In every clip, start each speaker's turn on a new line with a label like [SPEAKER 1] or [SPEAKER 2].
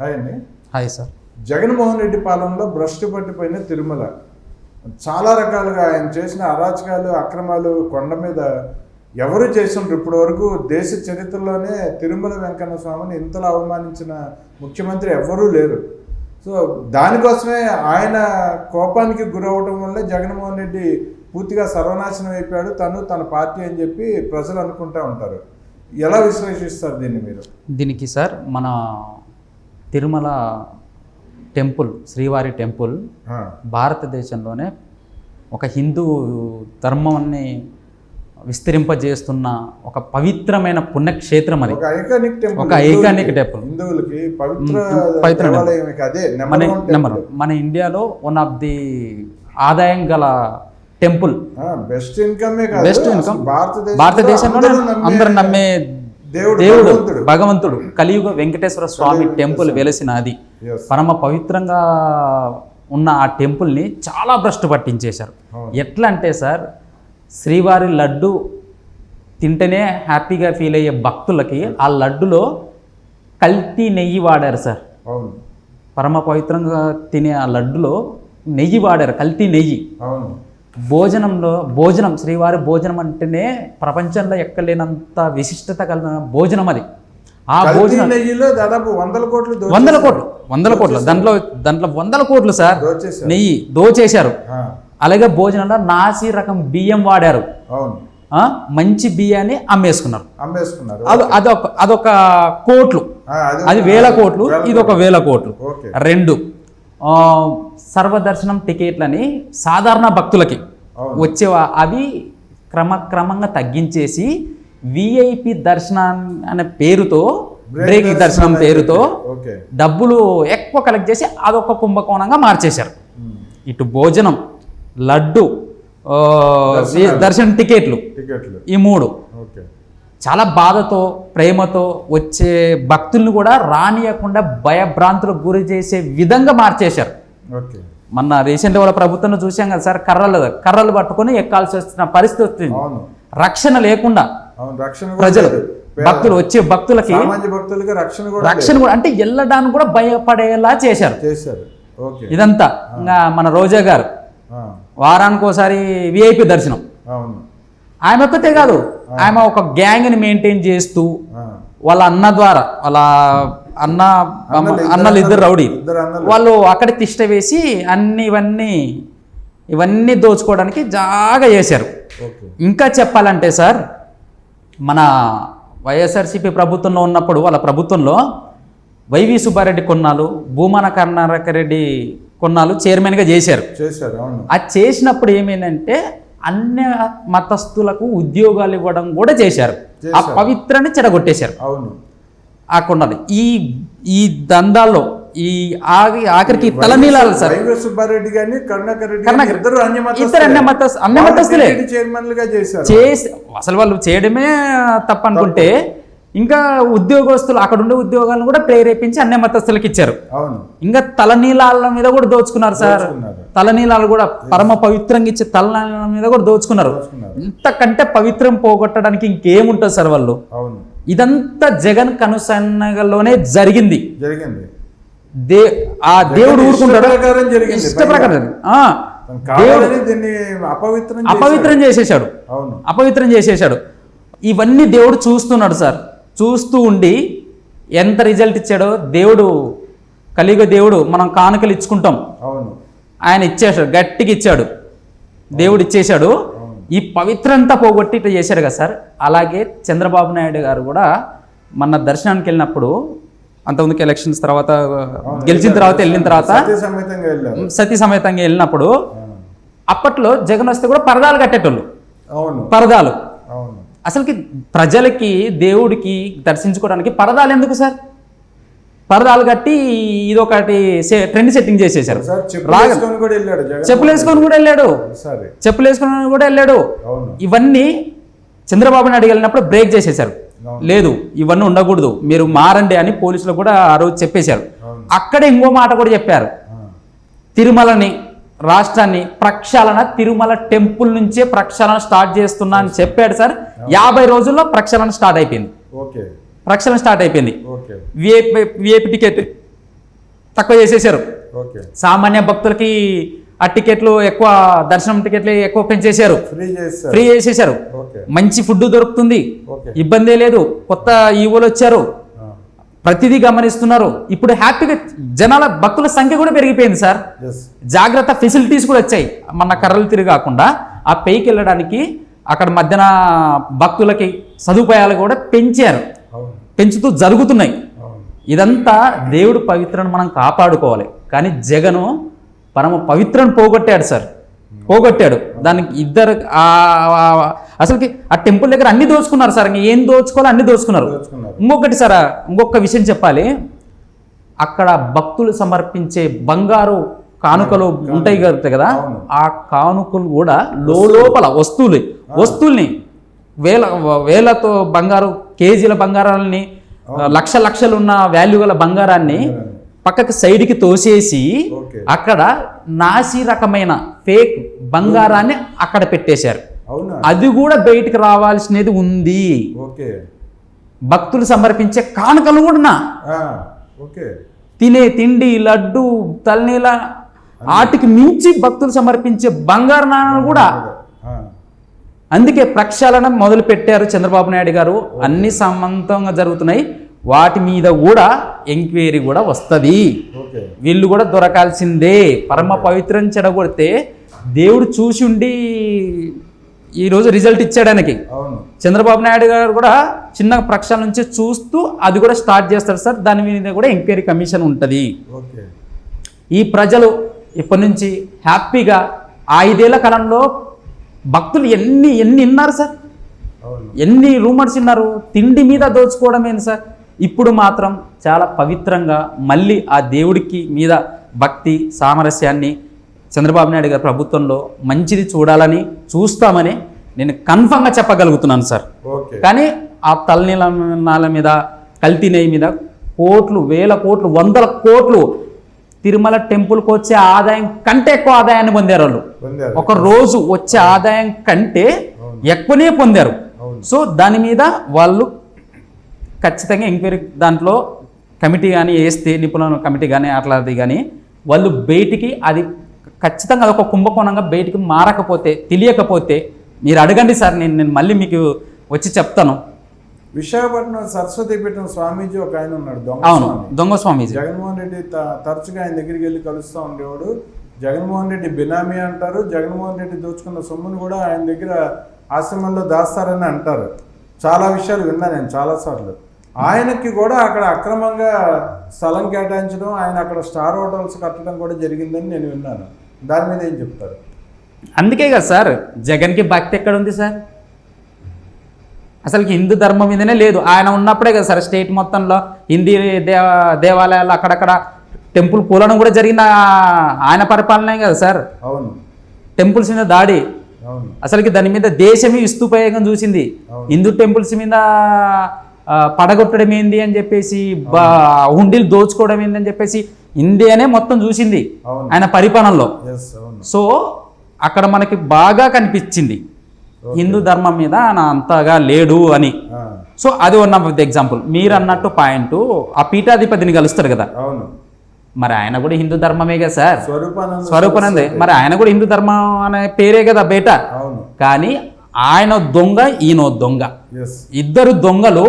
[SPEAKER 1] Hi అండి.
[SPEAKER 2] Hi sir.
[SPEAKER 1] Jaganmohan Reddy పాలనలో భ్రష్టు పట్టిపోయిన తిరుమల. చాలా రకాలుగా ఆయన చేసిన అరాచకాలు అక్రమాలు కొండ మీద ఎవరు చేసిండ్రు? ఇప్పటి వరకు దేశ చరిత్రలోనే తిరుమల వెంకన్న స్వామిని ఇంతలా అవమానించిన ముఖ్యమంత్రి ఎవ్వరూ లేరు. సో దానికోసమే ఆయన కోపానికి గురవడం వల్లే జగన్మోహన్ రెడ్డి పూర్తిగా సర్వనాశనం అయిపోయాడు. తను తన పార్టీ అని చెప్పి ప్రజలు అనుకుంటా ఉంటారు. ఎలా విశ్లేషిస్తారు దీన్ని మీరు?
[SPEAKER 2] దీనికి సార్ మన తిరుమల టెంపుల్ శ్రీవారి టెంపుల్ భారతదేశంలోనే ఒక హిందూ ధర్మాన్ని విస్తరింపజేస్తున్న ఒక పవిత్రమైన పుణ్యక్షేత్రం అది.
[SPEAKER 1] ఒక ఐకానిక్ టెంపుల్. హిందువులకి పవిత్ర
[SPEAKER 2] మన
[SPEAKER 1] నెంబర్
[SPEAKER 2] మన ఇండియాలో వన్ ఆఫ్ ది ఆదాయం గల temple.
[SPEAKER 1] Best income
[SPEAKER 2] best income
[SPEAKER 1] భారతదేశంలో
[SPEAKER 2] భారతదేశంలోనే
[SPEAKER 1] అందరు
[SPEAKER 2] నమ్మే
[SPEAKER 1] దేవుడు భగవంతుడు.
[SPEAKER 2] కలియుగ వెంకటేశ్వర స్వామి టెంపుల్ వెలసిన అది.
[SPEAKER 1] Yes.
[SPEAKER 2] పరమ పవిత్రంగా ఉన్న ఆ టెంపుల్ని చాలా భ్రష్టు పట్టించేశారు. ఎట్లా అంటే సార్ శ్రీవారి లడ్డు తింటేనే హ్యాపీగా ఫీల్ అయ్యే భక్తులకి ఆ లడ్డులో కల్తీ నెయ్యి వాడారు సార్. పరమ పవిత్రంగా తినే ఆ లడ్డులో నెయ్యి వాడారు కల్తీ నెయ్యి. భోజనంలో భోజనం శ్రీవారి భోజనం అంటేనే ప్రపంచంలో ఎక్కలేనంత విశిష్టత కలిగిన భోజనం అది. ఆ భోజనం
[SPEAKER 1] దాదాపు వందల కోట్లు.
[SPEAKER 2] వందల కోట్లు వందల కోట్లు. దాంట్లో దాంట్లో వందల కోట్లు సార్. నెయ్యి దోచేశారు. అలాగే భోజనంలో నాసి రకం బియ్యం వాడారు. మంచి బియ్యాన్ని అమ్మేసుకున్నారు.
[SPEAKER 1] అమ్మేసుకున్నారు.
[SPEAKER 2] అది అదొక అదొక కోట్లు.
[SPEAKER 1] అది
[SPEAKER 2] వేల కోట్లు ఇది ఒక వేల కోట్లు. రెండు. సర్వదర్శనం టికెట్లని సాధారణ భక్తులకి. వచ్చేవా అవి క్రమక్రమంగా తగ్గించేసి విఐపి దర్శనం అనే పేరుతో బ్రేక్ దర్శనం పేరుతో డబ్బులు ఎక్కువ కలెక్ట్ చేసి అదొక కుంభకోణంగా మార్చేశారు. ఇటు భోజనం లడ్డు. దర్శనం టికెట్లు ఈ మూడు. చాలా బాధతో ప్రేమతో వచ్చే భక్తుల్ని కూడా రానియకుండా భయభ్రాంతులకు గురి చేసే విధంగా మార్చేశారు.
[SPEAKER 1] ఓకే.
[SPEAKER 2] మొన్న రీసెంట్ వాళ్ళ ప్రభుత్వం చూసాం కదా సార్ కర్రలు కర్రలు పట్టుకొని ఎక్కాల్సి వస్తున్న పరిస్థితి వచ్చింది.
[SPEAKER 1] అవును.
[SPEAKER 2] రక్షణ లేకుండా ప్రజలు. భక్తులు వచ్చే భక్తులకి
[SPEAKER 1] భక్తులకి రక్షణ కూడా
[SPEAKER 2] రక్షణ కూడా అంటే వెళ్ళడానికి కూడా భయపడేలా చేశారు.
[SPEAKER 1] చేశారు.
[SPEAKER 2] ఇదంతా మన రోజా గారు వారానికి ఒకసారి విఐపి దర్శనం.
[SPEAKER 1] అవును.
[SPEAKER 2] ఆమె ఒక్కతే కాదు. ఆమె ఒక గ్యాంగ్ని మెయింటైన్ చేస్తూ
[SPEAKER 1] ఆ,
[SPEAKER 2] వాళ్ళ అన్న ద్వారా వాళ్ళ అన్న
[SPEAKER 1] అన్నలు ఇద్దరు
[SPEAKER 2] రౌడీ. వాళ్ళు అక్కడ తిష్ట వేసి అన్ని ఇవన్నీ ఇవన్నీ దోచుకోవడానికి జాగా చేశారు. ఇంకా చెప్పాలంటే సార్ మన వైఎస్ఆర్సీపీ ప్రభుత్వంలో ఉన్నప్పుడు వాళ్ళ ప్రభుత్వంలో వైవి సుబ్బారెడ్డి కొన్నాళ్ళు భూమన కరుణాకర్ రెడ్డి కొన్నాళ్ళు చైర్మన్గా చేశారు.
[SPEAKER 1] చేశారు
[SPEAKER 2] అది చేసినప్పుడు ఏమైందంటే అన్య మతస్థులకు ఉద్యోగాలు ఇవ్వడం కూడా చేశారు. ఆ
[SPEAKER 1] చేశారు.
[SPEAKER 2] పవిత్రాన్ని చెడగొట్టేశారు.
[SPEAKER 1] అవును.
[SPEAKER 2] ఆ కొండలు ఈ ఈ దందాల్లో ఈ ఆగి ఆఖరికి తలనీలాలు సార్.
[SPEAKER 1] సుబ్బారెడ్డి గారిని కరుణాకర్ రెడ్డి ఇద్దరు అన్యమతస్తులే. చైర్మన్లుగా చేశారు.
[SPEAKER 2] చేసి అసలు వాళ్ళు చేయడమే తప్పనుకుంటే ఇంకా ఉద్యోగస్తులు అక్కడ ఉండే ఉద్యోగాలను కూడా ప్రేరేపించి అన్ని మతస్థులకు ఇచ్చారు.
[SPEAKER 1] అవును.
[SPEAKER 2] ఇంకా తలనీలాల మీద కూడా దోచుకున్నారు సార్. తలనీలాలు కూడా పరమ పవిత్రంగా ఇచ్చే తలనీలాల మీద కూడా దోచుకున్నారు. ఇంతకంటే పవిత్రం పోగొట్టడానికి ఇంకేముంటుంది సార్ వాళ్ళు?
[SPEAKER 1] అవును.
[SPEAKER 2] ఇదంతా జగన్ కనుసన్నగలోనే జరిగింది.
[SPEAKER 1] జరిగింది.
[SPEAKER 2] దే ఆ దేవుడు ఊరుకుంటాడు. ఇష్ట ప్రకారం
[SPEAKER 1] అపవిత్రం.
[SPEAKER 2] అపవిత్రం చేసేసాడు
[SPEAKER 1] అవును.
[SPEAKER 2] అపవిత్రం చేసేసాడు ఇవన్నీ దేవుడు చూస్తున్నాడు సార్. చూస్తూ ఉండి ఎంత రిజల్ట్ ఇచ్చాడో దేవుడు కలియుగ దేవుడు మనం కానుకలు ఇచ్చుకుంటాం.
[SPEAKER 1] అవును.
[SPEAKER 2] ఆయన ఇచ్చేసాడు గట్టిగా ఇచ్చాడు. దేవుడు ఇచ్చేశాడు. ఈ పవిత్రంతా పోగొట్టి ఇట్లా చేశాడు కదా సార్. అలాగే చంద్రబాబు నాయుడు గారు కూడా మన దర్శనానికి వెళ్ళినప్పుడు అంతకుముందుకు ఎలక్షన్స్ తర్వాత గెలిచిన తర్వాత వెళ్ళిన తర్వాత సతీ సమేతంగా వెళ్ళినప్పుడు అప్పట్లో జగన్ వస్తే కూడా పరదాలు కట్టేటోళ్ళు.
[SPEAKER 1] అవును.
[SPEAKER 2] పరదాలు.
[SPEAKER 1] అవును.
[SPEAKER 2] అసలుకి ప్రజలకి దేవుడికి దర్శించుకోవడానికి పరదాలు ఎందుకు సార్? పరదాలు కట్టి ఇది ఒకటి ట్రెండ్ సెట్టింగ్ చేసేసారు చెప్పులు వేసుకొని కూడా వెళ్ళాడు చెప్పులు వేసుకొని కూడా వెళ్ళాడు. ఇవన్నీ చంద్రబాబు నాయుడు వెళ్ళినప్పుడు బ్రేక్ చేసేశారు.
[SPEAKER 1] అవును.
[SPEAKER 2] లేదు ఇవన్నీ ఉండకూడదు. మీరు మారండి అని పోలీసులు కూడా ఆ రోజు చెప్పేశారు. అక్కడే ఇంకో మాట కూడా చెప్పారు. తిరుమలని రాష్ట్రాన్ని ప్రక్షాళన తిరుమల టెంపుల్ నుంచే ప్రక్షాళన స్టార్ట్ చేస్తున్నా అని చెప్పాడు సార్. యాభై రోజుల్లో ప్రక్షాళన స్టార్ట్ అయిపోయింది. ప్రక్షాళన స్టార్ట్ అయిపోయింది. విఐపి టికెట్ తక్కువ చేసేసారు సామాన్య భక్తులకి ఆ టికెట్లు ఎక్కువ దర్శనం టికెట్లు ఎక్కువ పెంచేశారు.
[SPEAKER 1] ఫ్రీ
[SPEAKER 2] చేసేసారు మంచి ఫుడ్ దొరుకుతుంది. ఇబ్బందే లేదు. కొత్త ఈవోలు వచ్చారు. ప్రతిదీ గమనిస్తున్నారు. ఇప్పుడు హ్యాపీగా జనాల భక్తుల సంఖ్య కూడా పెరిగిపోయింది సార్. జాగ్రత్త ఫెసిలిటీస్ కూడా వచ్చాయి. మన కర్రలు తిరిగి కాకుండా ఆ పైకి వెళ్ళడానికి అక్కడ మధ్యన భక్తులకి సదుపాయాలు కూడా పెంచారు. పెంచుతూ జరుగుతున్నాయి. ఇదంతా దేవుడు పవిత్రను మనం కాపాడుకోవాలి. కానీ జగను పరమ పవిత్రను పోగొట్టాడు సార్. పోగొట్టాడు. దానికి ఇద్దరు అసలుకి ఆ టెంపుల్ దగ్గర అన్ని దోచుకున్నారు సార్. ఇంక ఏం దోచుకోవాలో అన్ని దోచుకున్నారు. ఇంకొకటి సార్ ఇంకొక విషయం చెప్పాలి. అక్కడ భక్తులు సమర్పించే బంగారు కానుకలు ఉంటాయి కదా. ఆ కానుకలు కూడా లోపల వస్తువులు. వస్తువుల్ని వేల వేలతో బంగారు కేజీల బంగారాలని లక్ష లక్షలు ఉన్న వాల్యూ గల బంగారాన్ని. పక్కకి సైడ్కి తోసేసి అక్కడ నాసి రకమైన ఫేక్ బంగారాన్ని అక్కడ పెట్టేశారు. అది కూడా బయటికి రావాల్సినది ఉంది. భక్తులు సమర్పించే కానుకలు కూడా నా తినే తిండి లడ్డు తలనీల వాటికి మించి భక్తులు సమర్పించే బంగారు నాణాలు కూడా. అందుకే ప్రక్షాళన మొదలు పెట్టారు చంద్రబాబు నాయుడు గారు. అన్ని సమంతంగా జరుగుతున్నాయి. వాటి మీద కూడా ఎంక్వైరీ కూడా వస్తుంది. వీళ్ళు కూడా దొరకాల్సిందే. పరమ పవిత్రం చెడగొడితే దేవుడు చూసి ఉండి ఈరోజు రిజల్ట్ ఇచ్చాడానికి చంద్రబాబు నాయుడు గారు కూడా చిన్న ప్రక్షాళన నుంచి చూస్తూ అది కూడా స్టార్ట్ చేస్తారు సార్. దాని మీద కూడా ఎంక్వైరీ కమిషన్ ఉంటుంది. ఈ ప్రజలు ఇప్పటి నుంచి హ్యాపీగా ఆ ఐదేళ్ళ కాలంలో భక్తులు ఎన్ని ఎన్ని విన్నారు సార్? ఎన్ని రూమర్స్ విన్నారు? తిండి మీద దోచుకోవడం ఏంది సార్? ఇప్పుడు మాత్రం చాలా పవిత్రంగా మళ్ళీ ఆ దేవుడికి మీద భక్తి సామరస్యాన్ని చంద్రబాబు నాయుడు గారి ప్రభుత్వంలో మంచిది చూడాలని చూస్తామని నేను కన్ఫామ్గా చెప్పగలుగుతున్నాను సార్. కానీ ఆ తలనీలాల మీద కల్తీ నెయ్యి మీద కోట్లు వేల కోట్లు వందల కోట్లు తిరుమల టెంపుల్కి వచ్చే ఆదాయం కంటే ఎక్కువ ఆదాయాన్ని పొందారు వాళ్ళు. ఒక రోజు వచ్చే ఆదాయం కంటే ఎక్కువనే పొందారు. సో దాని మీద వాళ్ళు ఖచ్చితంగా ఎంక్వైరీ దాంట్లో కమిటీ కానీ వేస్తే నిపుణుల కమిటీ కానీ అట్లాది కానీ వాళ్ళు బయటికి అది ఖచ్చితంగా అదొక కుంభకోణంగా బయటికి మారకపోతే తెలియకపోతే మీరు అడగండి సార్ నేను నేను మళ్ళీ మీకు వచ్చి చెప్తాను.
[SPEAKER 1] విశాఖపట్నం సరస్వతి పీఠం స్వామీజీ ఒక ఆయన ఉన్నాడు దొంగ
[SPEAKER 2] అవును దొంగ స్వామీజీ.
[SPEAKER 1] జగన్మోహన్ రెడ్డి తరచుగా ఆయన దగ్గరికి వెళ్ళి కలుస్తూ ఉండేవాడు. జగన్మోహన్ రెడ్డి బినామీ అంటారు జగన్మోహన్ రెడ్డి దోచుకున్న సొమ్మును కూడా ఆయన దగ్గర ఆశ్రమంలో దాస్తారని అంటారు. చాలా విషయాలు విన్నా నేను చాలాసార్లు ఆయనకి కూడా అక్కడ అక్రమంగా స్థలం కేటాయించడం ఆయన అక్కడ స్టార్ హోటల్స్ కట్టడం కూడా జరిగిందని నేను విన్నాను. దాని మీద ఏం చెప్తారు?
[SPEAKER 2] అందుకే కదా సార్ జగన్కి భక్తి ఎక్కడ ఉంది సార్? అసలుకి హిందూ ధర్మం మీదనే లేదు. ఆయన ఉన్నప్పుడే కదా సార్ స్టేట్ మొత్తంలో హిందీ దేవ దేవాలయాలు అక్కడక్కడ టెంపుల్ కూలడం కూడా జరిగిన ఆయన పరిపాలనే కదా సార్.
[SPEAKER 1] అవును.
[SPEAKER 2] టెంపుల్స్ మీద దాడి. అసలుకి దాని మీద దేశమే విస్తుపయోగం చూసింది. హిందూ టెంపుల్స్ మీద పడగొట్టడం ఏంది అని చెప్పేసి హుండీలు దోచుకోవడం ఏంది అని చెప్పేసి ఇండియానే మొత్తం చూసింది ఆయన పరిపాలనలో. సో అక్కడ మనకి బాగా కనిపించింది. హిందూ ధర్మం మీద ఆయన అంతగా లేడు అని. సో అది వన్ ఆఫ్ ది ఎగ్జాంపుల్ మీరు అన్నట్టు పాయింట్ ఆ పీఠాధిపతిని కలుస్తారు కదా. మరి ఆయన కూడా హిందూ ధర్మమే కదా సార్?
[SPEAKER 1] స్వరూపానంద
[SPEAKER 2] మరి ఆయన కూడా హిందూ ధర్మం అనే పేరే కదా బేట. కానీ ఆయన దొంగ ఈయన దొంగ. ఇద్దరు దొంగలు.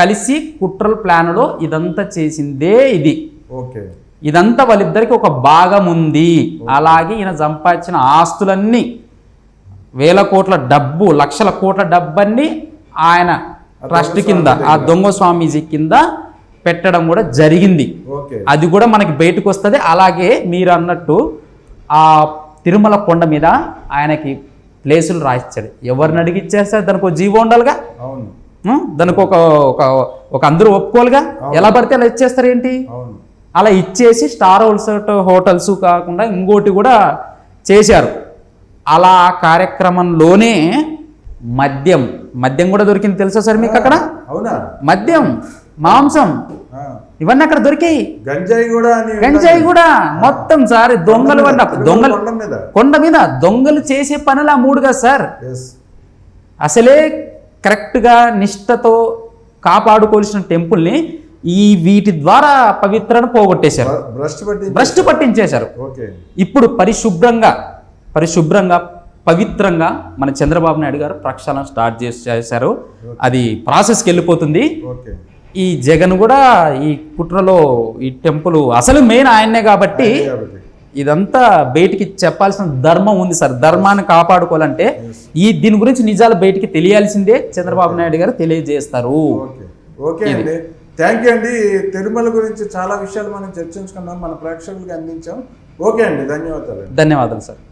[SPEAKER 2] కలిసి కుట్రల ప్లాన్లో ఇదంతా చేసిందే ఇది.
[SPEAKER 1] ఓకే.
[SPEAKER 2] ఇదంతా వాళ్ళిద్దరికి ఒక భాగం ఉంది. అలాగే ఈయన సంపాదించిన ఆస్తులన్నీ వేల కోట్ల డబ్బు లక్షల కోట్ల డబ్బన్ని ఆయన ట్రస్ట్ కింద ఆ దొంగ స్వామీజీ కింద పెట్టడం కూడా జరిగింది. అది కూడా మనకి బయటకు వస్తుంది. అలాగే మీరు అన్నట్టు ఆ తిరుమల కొండ మీద ఆయనకి ప్లేసులు రాయించాడు ఎవరిని అడిగి ఇచ్చేస్తారు దానికి జీవో ఉండాలిగా?
[SPEAKER 1] అవును?
[SPEAKER 2] దానికి ఒక ఒక ఒక అందరూ ఒప్పుకోలుగా ఎలా పడితే అలా ఇచ్చేస్తారు ఏంటి అలా ఇచ్చేసి స్టార్ హోల్స్ హోటల్స్ కాకుండా ఇంకోటి కూడా చేశారు. అలా కార్యక్రమంలోనే మద్యం మద్యం కూడా దొరికింది తెలుసా సార్ మీకు అక్కడ?
[SPEAKER 1] అవునా?
[SPEAKER 2] మద్యం మాంసం ఇవన్నీ అక్కడ దొరికాయి.
[SPEAKER 1] గంజాయి కూడా
[SPEAKER 2] గంజాయి కూడా మొత్తం సార్ దొంగలు అన్న దొంగలు
[SPEAKER 1] కొండ మీద.
[SPEAKER 2] దొంగలు చేసే పనులు ఆ మూడుగా సార్. అసలే కరెక్ట్గా నిష్ఠతో కాపాడుకోవాల్సిన టెంపుల్ని ఈ వీటి ద్వారా పవిత్రను పోగొట్టేశారు.
[SPEAKER 1] భ్ర- భ్రష్టు పట్టి
[SPEAKER 2] భ్రష్టు పట్టించేశారు. ఇప్పుడు పరిశుభ్రంగా పరిశుభ్రంగా పవిత్రంగా మన చంద్రబాబు నాయుడు గారు ప్రక్షాళన స్టార్ట్ చేశారు అది ప్రాసెస్కి వెళ్ళిపోతుంది. ఈ జగన్ కూడా ఈ కుట్రలో ఈ టెంపుల్ అసలు మెయిన్ ఆయన్నే కాబట్టి. ఇదంతా బయటికి చెప్పాల్సిన ధర్మం ఉంది సార్. ధర్మాన్ని కాపాడుకోవాలంటే ఈ దీని గురించి నిజాలు బయటికి తెలియాల్సిందే చంద్రబాబు నాయుడు గారు తెలియజేస్తారు.
[SPEAKER 1] ఓకే. అండి. థ్యాంక్ యూ అండి. తిరుమల గురించి చాలా విషయాలు మనం చర్చించుకున్నాం మన ప్రేక్షకులకు అందించాం. ఓకే అండి. ధన్యవాదాలు.
[SPEAKER 2] ధన్యవాదాలు సార్.